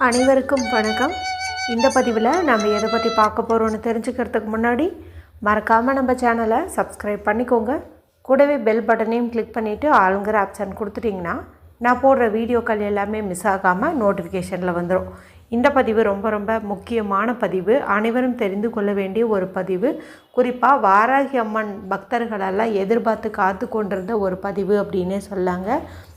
அனைவருக்கும் வணக்கம். இந்த பதிவில் நம்ம எதை பற்றி பார்க்க போகிறோம்னு தெரிஞ்சுக்கிறதுக்கு முன்னாடி மறக்காமல் நம்ம சேனலை சப்ஸ்கிரைப் பண்ணிக்கோங்க. கூடவே பெல் பட்டனையும் கிளிக் பண்ணிவிட்டு ஆளுங்கிற ஆப்ஷன் கொடுத்துட்டிங்கன்னா நான் போடுற வீடியோக்கள் எல்லாமே மிஸ் ஆகாமல் நோட்டிஃபிகேஷனில் வந்துடும் இந்த பதிவு ரொம்ப ரொம்ப முக்கியமான பதிவு. அனைவரும் தெரிந்து கொள்ள வேண்டிய ஒரு பதிவு. குறிப்பாக வாராகி அம்மன் பக்தர்களெல்லாம் எதிர்பார்த்து காத்து கொண்டிருந்த ஒரு பதிவு அப்படின்னே சொல்லாங்க.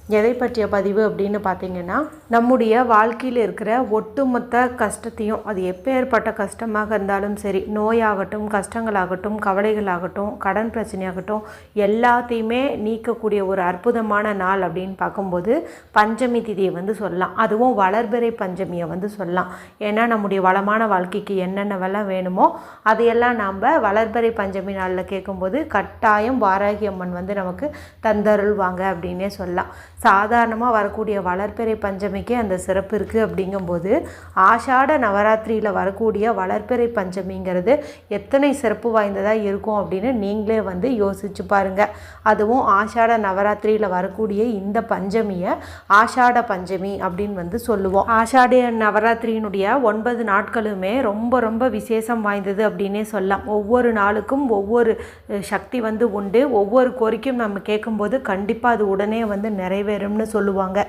எதை பற்றிய பதிவு அப்படின்னு பார்த்தீங்கன்னா நம்முடைய வாழ்க்கையில் இருக்கிற ஒட்டுமொத்த கஷ்டத்தையும் அது எப்பேற்பட்ட கஷ்டமாக இருந்தாலும் சரி நோயாகட்டும் கஷ்டங்களாகட்டும் கவலைகளாகட்டும் கடன் பிரச்சனையாகட்டும் எல்லாத்தையுமே நீக்கக்கூடிய ஒரு அற்புதமான நாள் அப்படின்னு பார்க்கும்போது பஞ்சமி திதியை வந்து சொல்லலாம். அதுவும் வளர்பிறை பஞ்சமியை வந்து சொல்லலாம். ஏன்னா நம்முடைய வளமான வாழ்க்கைக்கு என்னென்னவெல்லாம் வேணுமோ அதையெல்லாம் நாம் வளர்பிறை பஞ்சமி நாளில் கேட்கும்போது கட்டாயம் வாராகி அம்மன் வந்து நமக்கு தந்தருள்வாங்க அப்படின்னே சொல்லலாம். சாதாரணமாக வரக்கூடிய வளர்ப்பிறை பஞ்சமிக்கு அந்த சிறப்பு இருக்குது அப்படிங்கும்போது ஆஷாட நவராத்திரியில் வரக்கூடிய வளர்ப்பிறை பஞ்சமிங்கிறது எத்தனை சிறப்பு வாய்ந்ததாக இருக்கும் அப்படின்னு நீங்களே வந்து யோசிச்சு பாருங்கள் அதுவும் ஆஷாட நவராத்திரியில் வரக்கூடிய இந்த பஞ்சமியை ஆஷாட பஞ்சமி அப்படின்னு வந்து சொல்லுவோம். ஆஷாட நவராத்திரியினுடைய ஒன்பது நாட்களுமே ரொம்ப ரொம்ப விசேஷம் வாய்ந்தது அப்படின்னே சொல்லலாம். ஒவ்வொரு நாளுக்கும் ஒவ்வொரு சக்தி வந்து உண்டு. ஒவ்வொரு கோரிக்கையும் நம்ம கேட்கும்போது கண்டிப்பாக அது உடனே வந்து நிறைவேறும்னு சொல்லுவாங்க.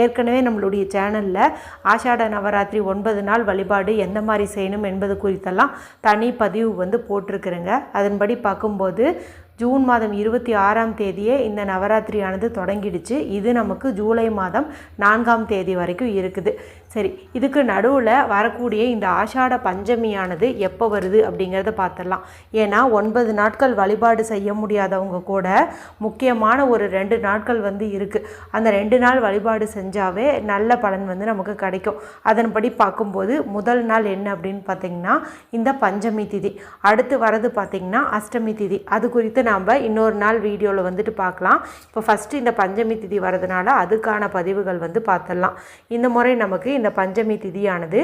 ஏற்கனவே நம்மளுடைய சேனலில் ஆஷாட நவராத்திரி ஒன்பது நாள் வழிபாடு எந்த மாதிரி செய்யணும் என்பது குறித்தெல்லாம் தனி பதிவு வந்து போட்டிருக்கிறேங்க. அதன்படி பார்க்கும்போது ஜூன் மாதம் இருபத்தி ஆறாம் தேதியே இந்த நவராத்திரியானது தொடங்கிடுச்சு. இது நமக்கு ஜூலை மாதம் நான்காம் தேதி வரைக்கும் இருக்குது. சரி இதுக்கு நடுவில் வரக்கூடிய இந்த ஆஷாட பஞ்சமியானது எப்போ வருது அப்படிங்கிறத பார்த்துடலாம். ஏன்னா ஒன்பது நாட்கள் வழிபாடு செய்ய முடியாதவங்க கூட முக்கியமான ஒரு ரெண்டு நாட்கள் வந்து இருக்குது அந்த ரெண்டு நாள் வழிபாடு செஞ்சாவே நல்ல பலன் வந்து நமக்கு கிடைக்கும். அதன்படி பார்க்கும்போது முதல் நாள் என்ன அப்படின்னு பார்த்தீங்கன்னா இந்த பஞ்சமி திதி. அடுத்து வரது பார்த்திங்கன்னா அஷ்டமி திதி. அது குறித்து நாம் இன்னொரு நாள் வீடியோவில் வந்துட்டு பார்க்கலாம். இப்போ ஃபஸ்ட்டு இந்த பஞ்சமி திதி வரதுனால அதுக்கான பதிவுகள் வந்து பார்த்துடலாம். இந்த முறை நமக்கு இந்த பஞ்சமி திதியானது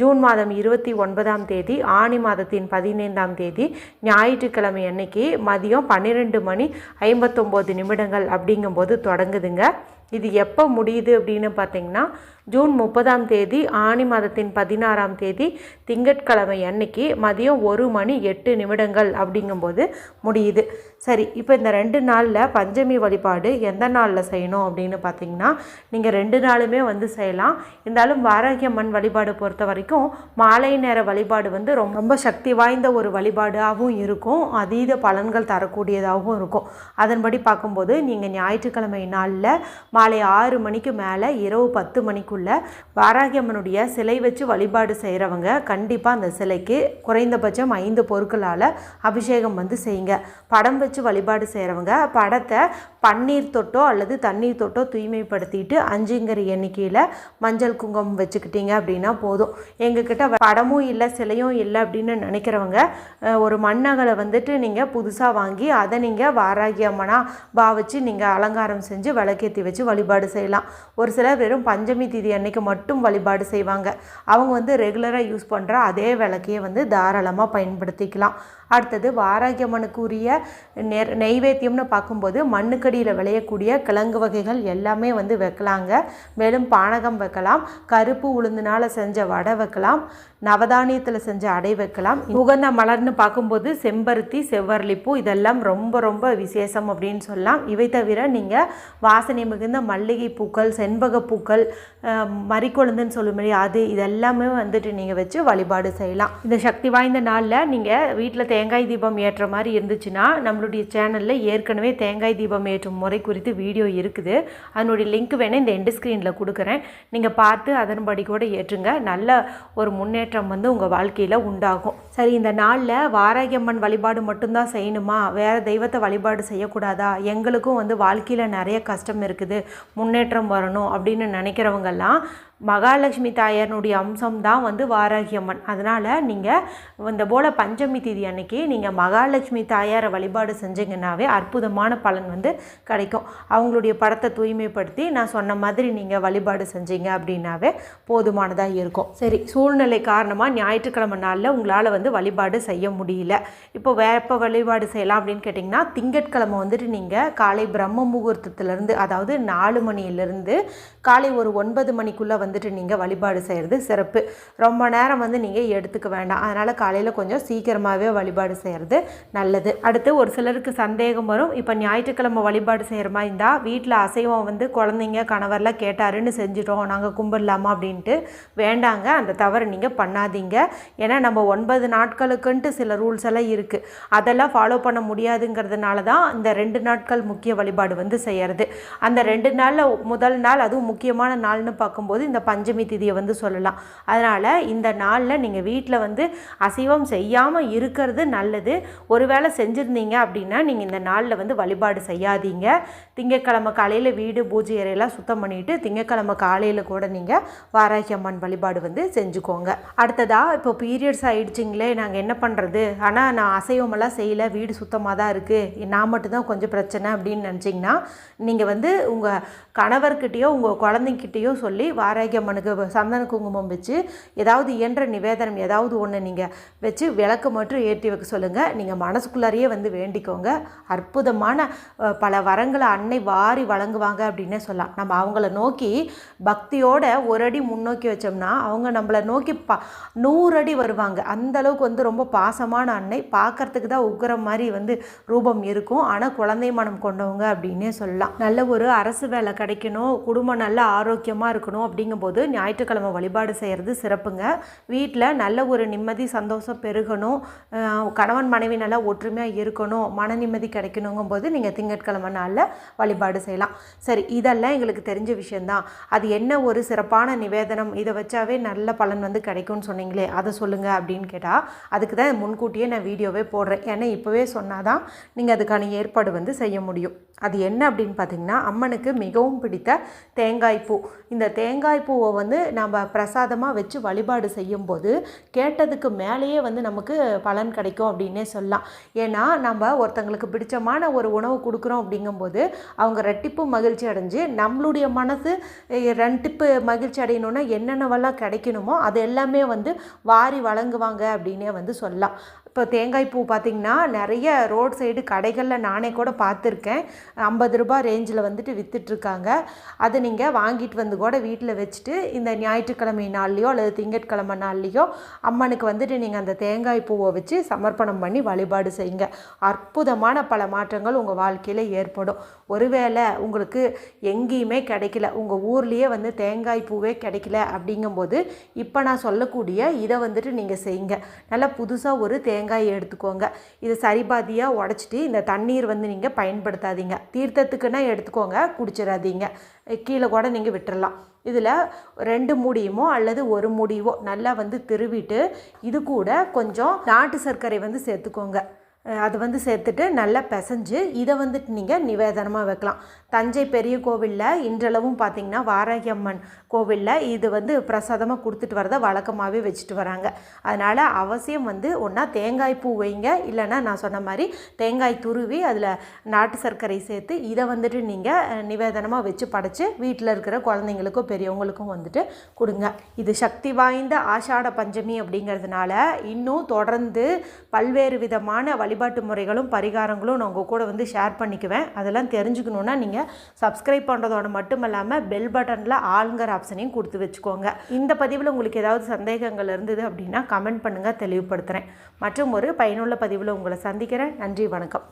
ஜூன் மாதம் இருபத்தி ஒன்பதாம் தேதி ஆணி மாதத்தின் பதினைந்தாம் தேதி ஞாயிற்றுக்கிழமை அன்னைக்கு மதியம் பன்னிரெண்டு மணி ஐம்பத்தொம்போது நிமிடங்கள் அப்படிங்கும்போது தொடங்குதுங்க. இது எப்போ முடியுது அப்படின்னு பார்த்தீங்கன்னா ஜூன் முப்பதாம் தேதி ஆணி மாதத்தின் பதினாறாம் தேதி திங்கட்கிழமை அன்னைக்கு மதியம் ஒரு மணி எட்டு நிமிடங்கள் அப்படிங்கும்போது முடியுது. சரி இப்போ இந்த ரெண்டு நாளில் பஞ்சமி வழிபாடு எந்த நாளில் செய்யணும் அப்படின்னு பார்த்தீங்கன்னா நீங்கள் ரெண்டு நாளுமே வந்து செய்யலாம். இருந்தாலும் வாராகியம்மன் வழிபாடு பொறுத்த வரைக்கும் மாலை நேர வழிபாடு வந்து ரொம்ப ரொம்ப சக்தி வாய்ந்த ஒரு வழிபாடாகவும் இருக்கும். அதீத பலன்கள் தரக்கூடியதாகவும் இருக்கும். அதன்படி பார்க்கும்போது நீங்கள் ஞாயிற்றுக்கிழமை நாளில் மாலை ஆறு மணிக்கு மேலே இரவு பத்து மணிக்குள்ள வாராகியம்மனுடைய சிலை வச்சு வழிபாடு செய்கிறவங்க கண்டிப்பாக அந்த சிலைக்கு குறைந்தபட்சம் ஐந்து பொருட்களால் அபிஷேகம் வந்து செய்யுங்க. படம் வச்சு வழிபாடு செய்கிறவங்க படத்தை பன்னீர் தொட்டோ அல்லது தண்ணீர் தொட்டோ தூய்மைப்படுத்திட்டு அஞ்சுங்கிற எண்ணிக்கையில் மஞ்சள் குங்குமம் வச்சுக்கிட்டீங்க அப்படின்னா போதும். எங்ககிட்ட படமும் இல்லை சிலையும் இல்லை அப்படின்னு நினைக்கிறவங்க ஒரு மண்ணகலை வந்துட்டு நீங்கள் புதுசாக வாங்கி அதை நீங்கள் வாராகி அம்மனாக பாவிச்சு நீங்கள் அலங்காரம் செஞ்சு விளக்கேற்றி வச்சு வழிபாடு செய்யலாம். ஒரு சிலர் வெறும் பஞ்சமி திதி அன்னைக்கு மட்டும் வழிபாடு செய்வாங்க. அவங்க வந்து ரெகுலராக யூஸ் பண்ணுற அதே விளக்கையே வந்து தாராளமாக பயன்படுத்திக்கலாம். அடுத்தது வாராகியம்மனுக்குரிய நெர் நெ நெய்வேத்தியம்னு பார்க்கும்போது மண்ணுக்கடியில் விளையக்கூடிய கிழங்கு வகைகள் எல்லாமே வந்து வைக்கலாங்க. மேலும் பானகம் வைக்கலாம் கருப்பு உளுந்தினால் செஞ்ச வடை வைக்கலாம் நவதானியத்தில் செஞ்ச அடை வைக்கலாம். உகந்த மலர்னு பார்க்கும்போது செம்பருத்தி செவ்வரளிப்பூ இதெல்லாம் ரொம்ப ரொம்ப விசேஷம் அப்படின்னு சொல்லலாம். இவை தவிர நீங்கள் வாசனை மிகுந்த மல்லிகை பூக்கள் செண்பக பூக்கள் மறிக்கொழுந்துன்னு சொல்லுமே அது இதெல்லாமே வந்துட்டு நீங்கள் வச்சு வழிபாடு செய்யலாம். இந்த சக்தி வாய்ந்த நாளில் நீங்கள் வீட்டில் தேங்காய் தீபம் ஏற்ற மாதிரி இருந்துச்சுன்னா நம்மளுடைய சேனலில் ஏற்கனவே தேங்காய் தீபம் ஏற்றும் முறை குறித்து வீடியோ இருக்குது. அதனுடைய லிங்க் வேணால் இந்த எண்டு ஸ்க்ரீனில் கொடுக்குறேன். நீங்கள் பார்த்து அதன்படி கூட ஏற்றுங்க. நல்ல ஒரு முன்னேற்றம் வந்து உங்கள் வாழ்க்கையில் உண்டாகும். சரி இந்த நாளில் வாராகியம்மன் வழிபாடு மட்டும்தான் செய்யணுமா? வேறு தெய்வத்தை வழிபாடு செய்யக்கூடாதா? எங்களுக்கும் வந்து வாழ்க்கையில் நிறைய கஷ்டம் இருக்குது. முன்னேற்றம் வரணும் அப்படின்னு நினைக்கிறவங்கெல்லாம் tá? மகாலட்சுமி தாயாரனுடைய அம்சம் தான் வந்து வாராகி அம்மன் அதனால் நீங்கள் இந்த போல் பஞ்சமி தேதி அன்னைக்கு நீங்கள் மகாலட்சுமி தாயாரை வழிபாடு செஞ்சீங்கன்னாவே அற்புதமான பலன் வந்து கிடைக்கும். அவங்களுடைய படத்தை தூய்மைப்படுத்தி நான் சொன்ன மாதிரி நீங்கள் வழிபாடு செஞ்சீங்க அப்படின்னாவே போதுமானதாக இருக்கும். சரி சூழ்நிலை காரணமாக ஞாயிற்றுக்கிழமை நாளில் உங்களால் வந்து வழிபாடு செய்ய முடியல. இப்போ வேற எப்போ வழிபாடு செய்யலாம் அப்படின்னு கேட்டிங்கன்னா திங்கட்கிழமை வந்துட்டு நீங்கள் காலை பிரம்ம முகூர்த்தத்துலேருந்து அதாவது நாலு மணியிலேருந்து காலை ஒரு ஒன்பது மணிக்குள்ளே வந்து வந்துட்டு நீங்கள் வழிபாடு செய்கிறது சிறப்பு. ரொம்ப நேரம் வந்து நீங்கள் எடுத்துக்க வேண்டாம். அதனால் காலையில் கொஞ்சம் சீக்கிரமாகவே வழிபாடு செய்கிறது நல்லது. அடுத்து ஒரு சிலருக்கு சந்தேகம் வரும். இப்போ ஞாயிற்றுக்கிழமை வழிபாடு செய்கிற மாதிரி இருந்தால் வீட்டில் அசைவம் வந்து குழந்தைங்க கணவர்லாம் கேட்டாருன்னு செஞ்சிட்டோம். நாங்கள் கும்பிடலாமா? அப்படின்ட்டு வேண்டாங்க. அந்த தவறு நீங்கள் பண்ணாதீங்க. ஏன்னா நம்ம ஒன்பது நாட்களுக்குன்ட்டு சில ரூல்ஸ் எல்லாம் இருக்குது அதெல்லாம் ஃபாலோ பண்ண முடியாதுங்கிறதுனால தான் இந்த ரெண்டு நாட்கள் முக்கிய வழிபாடு வந்து செய்கிறது அந்த ரெண்டு நாளில் முதல் நாள் அதுவும் முக்கியமான நாள்னு பார்க்கும்போது இந்த பஞ்சமி திதியை வந்து சொல்லலாம். அதனால் இந்த நாளில் நீங்கள் வீட்டில் வந்து அசைவம் செய்யாமல் இருக்கிறது நல்லது. ஒருவேளை செஞ்சுருந்தீங்க அப்படின்னா நீங்கள் இந்த நாளில் வந்து வழிபாடு செய்யாதீங்க. திங்கட்கிழமை காலையில் வீடு பூஜை அறையெல்லாம் சுத்தம் பண்ணிவிட்டு திங்கக்கிழமை காலையில் கூட நீங்கள் வாராகி அம்மன் வழிபாடு வந்து செஞ்சுக்கோங்க. அடுத்ததாக இப்போ பீரியட்ஸ் ஆகிடுச்சிங்களே நாங்கள் என்ன பண்ணுறது ஆனால் நான் அசைவமெல்லாம் செய்யலை வீடு சுத்தமாக தான் இருக்குது நான் மட்டும்தான் கொஞ்சம் பிரச்சனை அப்படின்னு நினச்சிங்கன்னா நீங்கள் வந்து உங்கள் கணவர்கிட்டேயோ உங்கள் குழந்தைங்கிட்டேயோ சொல்லி வாராகி அம்மனுக்கு சந்தன குங்குமம் வச்சு ஏதாவது இயன்ற நிவேதனம் ஏதாவது ஒன்று நீங்கள் வச்சு விளக்கு மட்டும் ஏற்றி வைக்க சொல்லுங்கள் நீங்கள் மனசுக்குள்ளாரையே வந்து வேண்டிக்கோங்க. அற்புதமான பல வரங்களை அன்னை வாரி வழங்குவாங்க அப்படின்னே சொல்லலாம். நம்ம அவங்கள நோக்கி பக்தியோட ஒரு அடி முன்னோக்கி வச்சோம்னா அவங்க நம்மளை நோக்கி பா நூறு அடி வருவாங்க. அந்த அளவுக்கு வந்து ரொம்ப பாசமான அன்னை. பார்க்கறதுக்கு தான் உக்கிற மாதிரி வந்து ரூபம் இருக்கும். ஆனால் குழந்தை மனம் கொண்டவங்க அப்படின்னே சொல்லலாம். நல்ல ஒரு அரசு வேலை கிடைக்கணும். குடும்பம் நல்ல ஆரோக்கியமாக இருக்கணும் அப்படிங்கும்போது ஞாயிற்றுக்கிழமை வழிபாடு செய்கிறது சிறப்புங்க. வீட்டில் நல்ல ஒரு நிம்மதி சந்தோஷம் பெருகணும். கணவன் மனைவி நல்லா ஒற்றுமையாக இருக்கணும். மன நிம்மதி கிடைக்கணுங்கும் போது நீங்கள் திங்கட்கிழமை நாளில் வழிபாடு செய்யலாம். சரி இதெல்லாம் எங்களுக்கு தெரிஞ்ச விஷயந்தான் அது என்ன ஒரு சிறப்பான நிவேதனம்? இதை வச்சாவே நல்ல பலன் வந்து கிடைக்கும்னு சொன்னீங்களே அதை சொல்லுங்கள் அப்படின்னு கேட்டால் அதுக்கு தான் முன்கூட்டியே நான் வீடியோவே போடுறேன். ஏன்னா இப்போவே சொன்னால் தான் நீங்கள் அதுக்கான ஏற்பாடு வந்து செய்ய முடியும். அது என்ன அப்படின்னு பார்த்தீங்கன்னா அம்மனுக்கு மிகவும் பிடித்த தேங்காய் பூ. இந்த தேங்காய் பூவை வந்து நம்ம பிரசாதமாக வச்சு வழிபாடு செய்யும்போது கேட்டதுக்கு மேலேயே வந்து நமக்கு பலன் கிடைக்கும் அப்படின்னே சொல்லலாம். ஏன்னா நம்ம ஒருத்தங்களுக்கு பிடிச்சமான ஒரு உணவு கொடுக்குறோம் அப்படிங்கும்போது அவங்க ரெட்டிப்பு மகிழ்ச்சி அடைஞ்சு நம்மளுடைய மனசு ரெட்டிப்பு மகிழ்ச்சி அடையணுன்னா என்னென்னவெல்லாம் கிடைக்கணுமோ அது எல்லாமே வந்து வாரி வழங்குவாங்க அப்படின்னே வந்து சொல்லலாம். இப்போ தேங்காய் பூ பார்த்திங்கன்னா நிறைய ரோட் சைடு கடைகளில் நானே கூட பார்த்துருக்கேன். ஐம்பது ரூபாய் ரேஞ்சில் வந்துட்டு விற்றுட்ருக்காங்க அதை நீங்கள் வாங்கிட்டு வந்து கூட வீட்டில் வச்சுட்டு இந்த ஞாயிற்றுக்கிழமை நாள்லேயோ அல்லது திங்கட்கிழமை நாள்லேயோ அம்மனுக்கு வந்துட்டு நீங்கள் அந்த தேங்காய் பூவை வச்சு சமர்ப்பணம் பண்ணி வழிபாடு செய்யுங்க. அற்புதமான பல மாற்றங்கள் உங்கள் வாழ்க்கையில் ஏற்படும். ஒருவேளை உங்களுக்கு எங்கேயுமே கிடைக்கல உங்கள் ஊர்லேயே வந்து தேங்காய் பூவே கிடைக்கல அப்படிங்கும்போது இப்போ நான் சொல்லக்கூடிய இதை வந்துட்டு நீங்கள் செய்யுங்க. நல்லா புதுசாக ஒரு தேங்காய் எடுத்துக்கோங்க. இது சரிபாதியாக உடச்சிட்டு இந்த தண்ணீர் வந்து நீங்கள் பயன்படுத்தாதீங்க. தீர்த்தத்துக்குன்னா எடுத்துக்கோங்க குடிச்சிடாதீங்க. கீழே கூட நீங்கள் விட்டுறலாம். இதில் ரெண்டு மூடியுமோ அல்லது ஒரு முடியவோ நல்லா வந்து திருவிட்டு இது கூட கொஞ்சம் நாட்டு சர்க்கரை வந்து சேர்த்துக்கோங்க. அது வந்து சேர்த்துட்டு நல்லா பிசைஞ்சு இதை வந்துட்டு நீங்கள் நிவேதனமாக வைக்கலாம். தஞ்சை பெரிய கோவிலில் இன்றளவும் பார்த்திங்கன்னா வாராகியம்மன் கோவிலில் இது வந்து பிரசாதமாக கொடுத்துட்டு வரதை வழக்கமாகவே வச்சுட்டு வராங்க. அதனால் அவசியம் வந்து ஒன்றா தேங்காய் பூ வைங்க. இல்லைன்னா நான் சொன்ன மாதிரி தேங்காய் துருவி அதில் நாட்டு சர்க்கரை சேர்த்து இதை வந்துட்டு நீங்கள் நிவேதனமாக வச்சு படைச்சி வீட்டில் இருக்கிற குழந்தைங்களுக்கும் பெரியவங்களுக்கும் வந்துட்டு கொடுங்க. இது சக்தி வாய்ந்த ஆஷாட பஞ்சமி அப்படிங்கிறதுனால இன்னும் தொடர்ந்து பல்வேறு விதமான வழி வழிபாட்டு முறைகளும் பரிகாரங்களும் நான் உங்கள் கூட வந்து ஷேர் பண்ணிக்குவேன். அதெல்லாம் தெரிஞ்சுக்கணுன்னா நீங்கள் சப்ஸ்கிரைப் பண்ணுறதோட மட்டும் இல்லாமல் பெல் பட்டனில் ஆளுங்கிற ஆப்ஷனையும் கொடுத்து வச்சுக்கோங்க. இந்த பதிவில் உங்களுக்கு ஏதாவது சந்தேகங்கள் இருந்தது அப்படின்னா கமெண்ட் பண்ணுங்கள் தெளிவுபடுத்துகிறேன் மற்றும் ஒரு பயனுள்ள பதிவில் உங்களை சந்திக்கிறேன். நன்றி வணக்கம்.